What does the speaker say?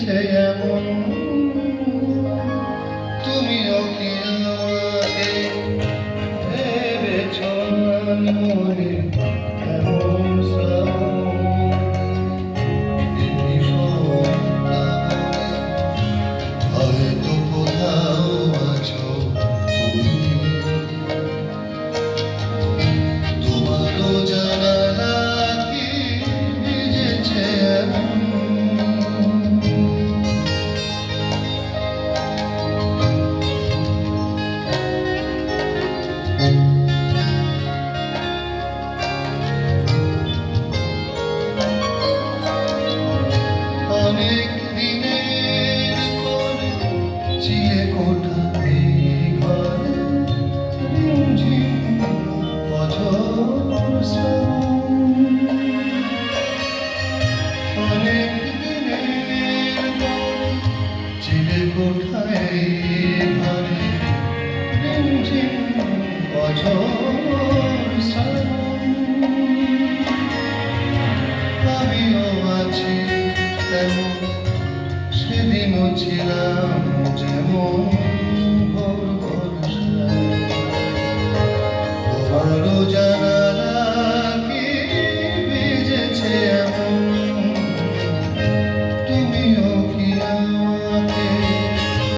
ভিজেছে এমন। তুমিও কি আমাকে ভেবেছ মনে এমন Amen. আছি তেমন সেদিনও ছিলাম যেমন